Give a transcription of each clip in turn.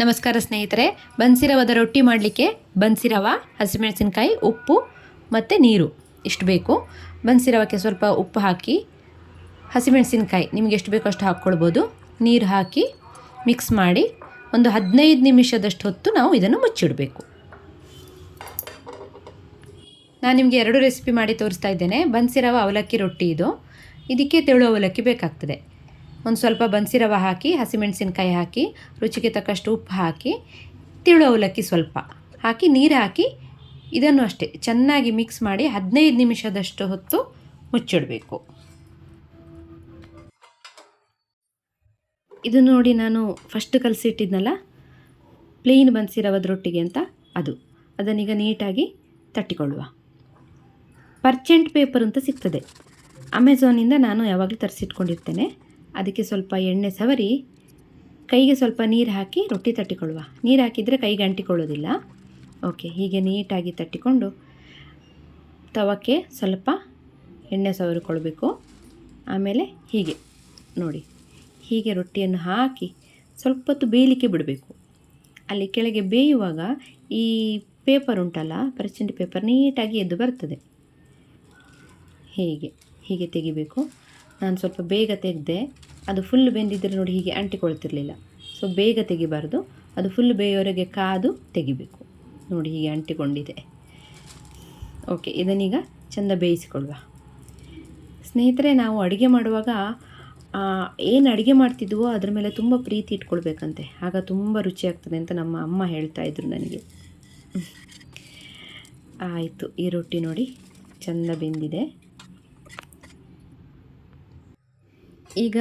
ನಮಸ್ಕಾರ ಸ್ನೇಹಿತರೆ, ಬನ್ಸಿರವದ ರೊಟ್ಟಿ ಮಾಡಲಿಕ್ಕೆ ಬನ್ಸಿರವ, ಹಸಿಮೆಣಸಿನಕಾಯಿ, ಉಪ್ಪು ಮತ್ತು ನೀರು. ಇಷ್ಟು ಬೇಕು. ಬನ್ಸಿರವಕ್ಕೆ ಸ್ವಲ್ಪ ಉಪ್ಪು ಹಾಕಿ, ಹಸಿಮೆಣಸಿನಕಾಯಿ ನಿಮಗೆ ಎಷ್ಟು ಬೇಕೋ ಅಷ್ಟು ಹಾಕ್ಕೊಳ್ಬೋದು. ನೀರು ಹಾಕಿ ಮಿಕ್ಸ್ ಮಾಡಿ ಒಂದು ಹದಿನೈದು ನಿಮಿಷದಷ್ಟು ಹೊತ್ತು ನಾವು ಇದನ್ನು ಮುಚ್ಚಿಡಬೇಕು. ನಾನು ನಿಮಗೆ ಎರಡು ರೆಸಿಪಿ ಮಾಡಿ ತೋರಿಸ್ತಾ ಇದ್ದೇನೆ. ಬನ್ಸಿರವ ಅವಲಕ್ಕಿ ರೊಟ್ಟಿ ಇದು. ಇದಕ್ಕೆ ತೆಳು ಅವಲಕ್ಕಿ ಬೇಕಾಗ್ತದೆ. ಒಂದು ಸ್ವಲ್ಪ ಬನ್ಸಿ ರವೆ ಹಾಕಿ, ಹಸಿಮೆಣಸಿನ್ಕಾಯಿ ಹಾಕಿ, ರುಚಿಗೆ ತಕ್ಕಷ್ಟು ಉಪ್ಪು ಹಾಕಿ ತಿಳು ಅವಲಕ್ಕಿ ಸ್ವಲ್ಪ ಹಾಕಿ, ನೀರು ಹಾಕಿ, ಇದನ್ನು ಅಷ್ಟೇ ಚೆನ್ನಾಗಿ ಮಿಕ್ಸ್ ಮಾಡಿ ಹದಿನೈದು ನಿಮಿಷದಷ್ಟು ಹೊತ್ತು ಮುಚ್ಚಿಡಬೇಕು. ಇದು ನೋಡಿ ನಾನು ಫಸ್ಟ್ ಕಲಸಿಟ್ಟಿದ್ನಲ್ಲ ಪ್ಲೇನ್ ಬನ್ಸಿರವದ ರೊಟ್ಟಿಗೆ ಅಂತ ಅದು. ಅದನ್ನೀಗ ನೀಟಾಗಿ ತಟ್ಟಿಕೊಳ್ಳುವ. ಪರ್ಚೆಂಟ್ ಪೇಪರ್ ಅಂತ ಸಿಗ್ತದೆ. ಅಮೆಝಾನಿಂದ ನಾನು ಯಾವಾಗಲೂ ತರಿಸಿಟ್ಕೊಂಡಿರ್ತೇನೆ. ಅದಕ್ಕೆ ಸ್ವಲ್ಪ ಎಣ್ಣೆ ಸವರಿ, ಕೈಗೆ ಸ್ವಲ್ಪ ನೀರು ಹಾಕಿ ರೊಟ್ಟಿ ತಟ್ಟಿಕೊಳ್ಳುವ. ನೀರು ಹಾಕಿದರೆ ಕೈಗೆ ಅಂಟಿಕೊಳ್ಳೋದಿಲ್ಲ. ಓಕೆ ಹೀಗೆ ನೀಟಾಗಿ ತಟ್ಟಿಕೊಂಡು ತವಕ್ಕೆ ಸ್ವಲ್ಪ ಎಣ್ಣೆ ಸವರಿಕೊಳ್ಬೇಕು. ಆಮೇಲೆ ಹೀಗೆ ನೋಡಿ. ಹೀಗೆ ರೊಟ್ಟಿಯನ್ನು ಹಾಕಿ ಸ್ವಲ್ಪ ಹೊತ್ತು ಬೇಯಲಿಕ್ಕೆ ಬಿಡಬೇಕು. ಅಲ್ಲಿ ಕೆಳಗೆ ಬೇಯುವಾಗ ಈ ಪೇಪರ್ ಉಂಟಲ್ಲ ಪರ್ಚೆಂಟ್ ಪೇಪರ್ ನೀಟಾಗಿ ಎದ್ದು ಬರ್ತದೆ. ಹೀಗೆ ಹೀಗೆ ತೆಗಿಬೇಕು. ನಾನು ಸ್ವಲ್ಪ ಬೇಗ ತೆಗೆದೆ. ಅದು ಫುಲ್ ಬೆಂದಿದ್ದರೆ ನೋಡಿ ಹೀಗೆ ಅಂಟಿಕೊಳ್ತಿರಲಿಲ್ಲ. ಸೊ ಬೇಗ ತೆಗಿಬಾರ್ದು. ಅದು ಫುಲ್ ಬೇಯೋರೆಗೆ ಕಾದು ತೆಗಿಬೇಕು. ನೋಡಿ ಹೀಗೆ ಅಂಟಿಕೊಂಡಿದೆ. ಓಕೆ ಇದನ್ನೀಗ ಚೆಂದ ಬೇಯಿಸಿಕೊಳ್ಳುವ. ಸ್ನೇಹಿತರೆ, ನಾವು ಅಡುಗೆ ಮಾಡುವಾಗ ಏನು ಅಡುಗೆ ಮಾಡ್ತಿದ್ವೋ ಅದ್ರ ಮೇಲೆ ತುಂಬ ಪ್ರೀತಿ ಇಟ್ಕೊಳ್ಬೇಕಂತೆ. ಆಗ ತುಂಬ ರುಚಿ ಆಗ್ತದೆ ಅಂತ ನಮ್ಮ ಅಮ್ಮ ಹೇಳ್ತಾ ಇದ್ರು ನನಗೆ. ಆಯಿತು, ಈ ರೊಟ್ಟಿ ನೋಡಿ ಚೆಂದ ಬೆಂದಿದೆ. ಈಗ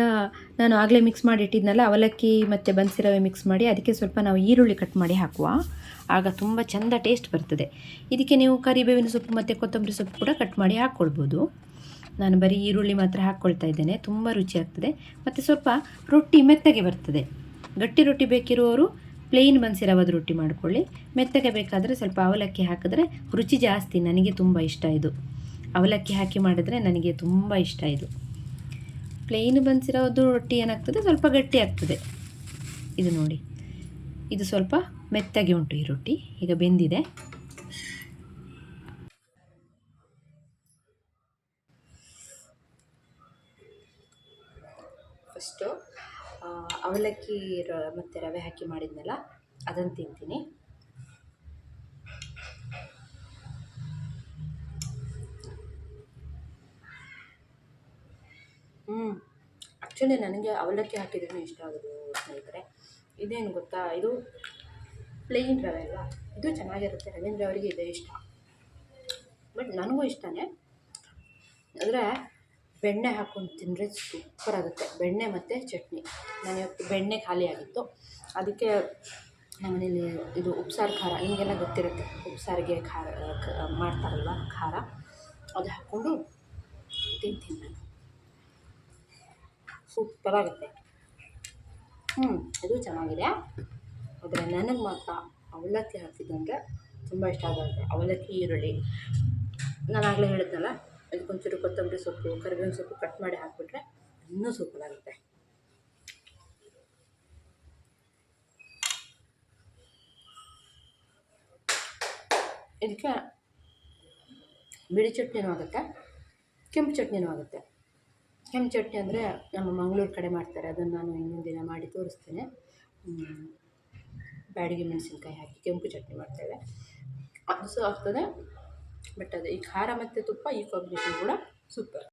ನಾನು ಆಗಲೇ ಮಿಕ್ಸ್ ಮಾಡಿ ಇಟ್ಟಿದ್ನಲ್ಲ ಅವಲಕ್ಕಿ ಮತ್ತು ಬನ್ಸಿರವೆ ಮಿಕ್ಸ್ ಮಾಡಿ, ಅದಕ್ಕೆ ಸ್ವಲ್ಪ ನಾವು ಈರುಳ್ಳಿ ಕಟ್ ಮಾಡಿ ಹಾಕುವ. ಆಗ ತುಂಬ ಚೆಂದ ಟೇಸ್ಟ್ ಬರ್ತದೆ. ಇದಕ್ಕೆ ನೀವು ಕರಿಬೇವಿನ ಸೊಪ್ಪು ಮತ್ತು ಕೊತ್ತಂಬರಿ ಸೊಪ್ಪು ಕೂಡ ಕಟ್ ಮಾಡಿ ಹಾಕ್ಕೊಳ್ಬೋದು ನಾನು ಬರೀ ಈರುಳ್ಳಿ ಮಾತ್ರ ಹಾಕ್ಕೊಳ್ತಾ ಇದ್ದೇನೆ, ತುಂಬ ರುಚಿ ಆಗ್ತದೆ. ಮತ್ತು ಸ್ವಲ್ಪ ರೊಟ್ಟಿ ಮೆತ್ತಗೆ ಬರ್ತದೆ. ಗಟ್ಟಿ ರೊಟ್ಟಿ ಬೇಕಿರುವವರು ಪ್ಲೇನ್ ಬನ್ಸಿರವದ ರೊಟ್ಟಿ ಮಾಡಿಕೊಳ್ಳಿ. ಮೆತ್ತಗೆ ಬೇಕಾದರೆ ಸ್ವಲ್ಪ ಅವಲಕ್ಕಿ ಹಾಕಿದ್ರೆ ರುಚಿ ಜಾಸ್ತಿ, ನನಗೆ ತುಂಬ ಇಷ್ಟ ಇದು. ಅವಲಕ್ಕಿ ಹಾಕಿ ಮಾಡಿದ್ರೆ ನನಗೆ ತುಂಬ ಇಷ್ಟ ಇದು. ಪ್ಲೇನ್ ಬನ್ಸಿರೋದು ರೊಟ್ಟಿ ಏನಾಗ್ತದೆ? ಸ್ವಲ್ಪ ಗಟ್ಟಿ ಆಗ್ತದೆ. ಇದು ನೋಡಿ. ಇದು ಸ್ವಲ್ಪ ಮೆತ್ತಗೆ ಉಂಟು ಈ ರೊಟ್ಟಿ. ಈಗ ಬೆಂದಿದೆ. ಫಸ್ಟು ಅವಲಕ್ಕಿ ಮತ್ತು ರವೆ ಹಾಕಿ ಮಾಡಿದ್ನಲ್ಲ ಅದನ್ನು ತಿಂತೀನಿ ಹ್ಞೂ ಆ್ಯಕ್ಚುಲಿ ನನಗೆ ಅವಲಕ್ಕಿ ಹಾಕಿದ್ರೂ ಇಷ್ಟ ಆಗೋದು ಸ್ನೇಹಿತರೆ. ಇದೇನು ಗೊತ್ತಾ? ಇದು ಪ್ಲೇನ್ ರವೆ ಅಲ್ವಾ? ಇದು ಚೆನ್ನಾಗಿರುತ್ತೆ. ರವೀಂದ್ರ ಅವರಿಗೆ ಇದೇ ಇಷ್ಟ. ಬಟ್ ನನಗೂ ಇಷ್ಟನೇ. ಅಂದರೆ ಬೆಣ್ಣೆ ಹಾಕ್ಕೊಂಡು ತಿಂದರೆ ಸೂಪರ್ ಆಗುತ್ತೆ. ಬೆಣ್ಣೆ ಮತ್ತು ಚಟ್ನಿ. ನಾನು ಇವತ್ತು ಬೆಣ್ಣೆ ಖಾಲಿ ಆಗಿತ್ತು. ಅದಕ್ಕೆ ನಮ್ಮನೇಲಿ ಇದು ಉಪ್ಸಾರು ಖಾರ. ನಿಮಗೆಲ್ಲ ಗೊತ್ತಿರುತ್ತೆ. ಉಪ್ಸಾರಿಗೆ ಖಾರ ಮಾಡ್ತಾರಲ್ವ? ಖಾರ. ಅದು ಹಾಕ್ಕೊಂಡು ತಿಂತೀನಿ ನಾನು. ಸೂಪರಾಗುತ್ತೆ ಹ್ಞೂ ಅದು ಚೆನ್ನಾಗಿದೆ. ಆದರೆ ನನಗೆ ಮಾತ್ರ ಅವಲಕ್ಕಿ ಹಾಕಿದ್ದಂಗೆ ತುಂಬ ಇಷ್ಟ ಆಗುತ್ತೆ. ಅವಲಕ್ಕಿ, ಈರುಳ್ಳಿ. ನಾನು ಆಗಲೇ ಹೇಳಿದ್ನಲ್ಲ ಅದಕ್ಕೊಂಚೂರು ಕೊತ್ತಂಬರಿ ಸೊಪ್ಪು, ಕರಿಬೇವಿನ ಸೊಪ್ಪು ಕಟ್ ಮಾಡಿ ಹಾಕಿಬಿಟ್ರೆ ಇನ್ನೂ ಸೂಪರಾಗುತ್ತೆ ಇದಕ್ಕೆ ಬಿಳಿ ಚಟ್ನಿನೂ ಆಗುತ್ತೆ, ಕೆಂಪು ಚಟ್ನಿನೂ ಆಗುತ್ತೆ. ಕೆಂಪು ಚಟ್ನಿ ಅಂದರೆ ನಮ್ಮ ಮಂಗಳೂರು ಕಡೆ ಮಾಡ್ತಾರೆ. ಅದನ್ನು ನಾನು ಇನ್ನೊಂದು ದಿನ ಮಾಡಿ ತೋರಿಸ್ತೇನೆ. ಬ್ಯಾಡಿಗೆ ಮೆಣಸಿನ್ಕಾಯಿ ಹಾಕಿ ಕೆಂಪು ಚಟ್ನಿ ಮಾಡ್ತೇವೆ. ಅದು ಸಹ ಆಗ್ತದೆ. ಬಟ್ ಅದು ಈ ಖಾರ ಮತ್ತು ತುಪ್ಪ ಈ ಕಾಂಬಿನೇಷನ್ ಕೂಡ ಸೂಪರ್